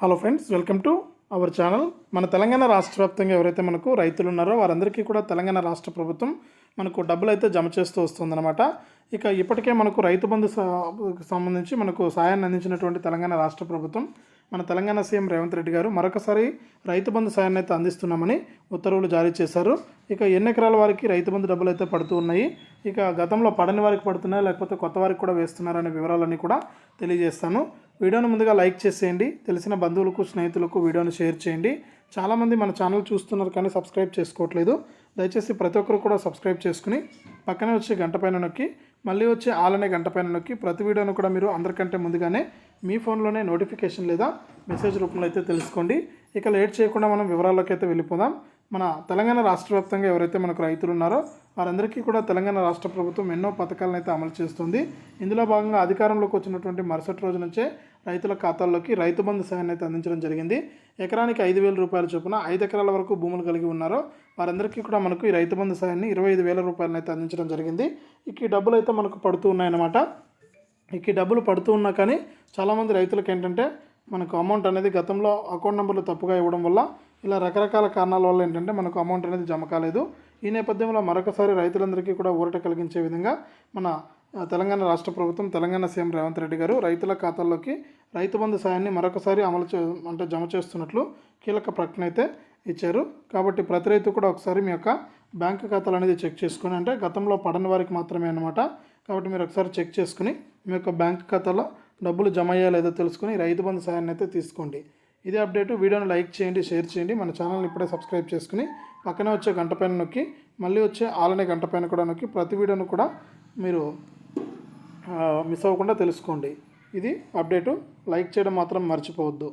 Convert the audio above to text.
Hello friends welcome to our channel మన తెలంగాణ రాష్ట్ర వ్యాప్తంగా ఎవరైతే మనకు రైతులు ఉన్నారో వారందరికీ కూడా తెలంగాణ రాష్ట్ర ప్రభుత్వం మనకు డబ్బులు అయితే జమ చేస్తూ వస్తుందన్నమాట. ఇక ఇప్పటికే మనకు రైతు బంధు స- సంబంధించి మనకు సాయాన్ని అందించినటువంటి తెలంగాణ రాష్ట్ర ప్రభుత్వం మన తెలంగాణ సీఎం రేవంత్ రెడ్డి గారు మరొకసారి రైతు బంధు సాయాన్ని అయితే అందిస్తున్నామని ఉత్తర్వులు జారీ చేశారు. ఇక ఎన్ని ఎకరాల వారికి రైతు బంధు డబ్బులు అయితే పడుతూ ఉన్నాయి? ఇక గతంలో పడని వారికి పడుతున్నాయి? లేకపోతే కొత్త వారికి కూడా వేస్తున్నారనే వివరాలన్నీ కూడా తెలియజేస్తాను. వీడియోను ముందుగా లైక్ చేసేయండి. తెలిసిన బంధువులకు స్నేహితులకు వీడియోను షేర్ చేయండి. చాలామంది మన ఛానల్ చూస్తున్నారు కానీ సబ్స్క్రైబ్ చేసుకోవట్లేదు. దయచేసి ప్రతి ఒక్కరు కూడా సబ్స్క్రైబ్ చేసుకుని పక్కనే వచ్చే గంట పైన నొక్కి మళ్ళీ వచ్చే ఆలనే గంట పైన నొక్కి ప్రతి వీడియోను కూడా మీరు అందరికంటే ముందుగానే మీ ఫోన్లోనే నోటిఫికేషన్ లేదా మెసేజ్ రూపంలో అయితే తెలుసుకోండి. ఇక లేట్ చేయకుండా మనం వివరాల్లోకి అయితే వెళ్ళిపోదాం. మన తెలంగాణ రాష్ట్ర వ్యాప్తంగా ఎవరైతే మనకు రైతులు ఉన్నారో వారందరికీ కూడా తెలంగాణ రాష్ట్ర ప్రభుత్వం ఎన్నో పథకాలను అయితే అమలు చేస్తుంది. ఇందులో భాగంగా అధికారంలోకి వచ్చినటువంటి మరుసటి రోజు నుంచే రైతుల ఖాతాల్లోకి రైతు బంధు సహాయాన్ని అయితే అందించడం జరిగింది. ఎకరానికి ఐదు వేల రూపాయల చొప్పున ఐదు ఎకరాల వరకు భూములు కలిగి ఉన్నారో వారందరికీ కూడా మనకు ఈ రైతు బంధు సహాయాన్ని ఇరవై ఐదు వేల రూపాయలను అయితే అందించడం జరిగింది. ఇక ఈ డబ్బులు అయితే మనకు పడుతూ ఉన్నాయన్నమాట. ఇక ఈ డబ్బులు పడుతూ ఉన్నా కానీ చాలామంది రైతులకు ఏంటంటే మనకు అమౌంట్ అనేది గతంలో అకౌంట్ నెంబర్లు తప్పుగా ఇవ్వడం వల్ల ఇలా రకరకాల కారణాల వల్ల ఏంటంటే మనకు అమౌంట్ అనేది జమ కాలేదు. ఈ నేపథ్యంలో మరొకసారి రైతులందరికీ కూడా ఊరట కలిగించే విధంగా మన తెలంగాణ రాష్ట్ర ప్రభుత్వం తెలంగాణ సీఎం రేవంత్ రెడ్డి గారు రైతుల ఖాతాల్లోకి రైతు బంధు సాయాన్ని మరొకసారి అమలు చే అంటే జమ చేస్తున్నట్లు కీలక ప్రకటన అయితే ఇచ్చారు. కాబట్టి ప్రతి రైతు కూడా ఒకసారి మీ యొక్క బ్యాంకు ఖాతాలు అనేది చెక్ చేసుకుని అంటే గతంలో పడని వారికి మాత్రమే అనమాట కాబట్టి మీరు ఒకసారి చెక్ చేసుకుని మీ యొక్క బ్యాంక్ ఖాతాలో డబ్బులు జమ అయ్యా లేదో తెలుసుకుని రైతు బంధు సాయాన్ని అయితే తీసుకోండి. ఇదే అప్డేట్. వీడియోని లైక్ చేయండి షేర్ చేయండి. మన ఛానల్ని ఇప్పుడే సబ్స్క్రైబ్ చేసుకుని పక్కనే వచ్చే గంట పైన నొక్కి మళ్ళీ వచ్చే ఆలనే గంట పైన కూడా నొక్కి ప్రతి వీడియోను కూడా మీరు మిస్ అవ్వకుండా తెలుసుకోండి. ఇది అప్డేటు. లైక్ చేయడం మాత్రం మర్చిపోవద్దు.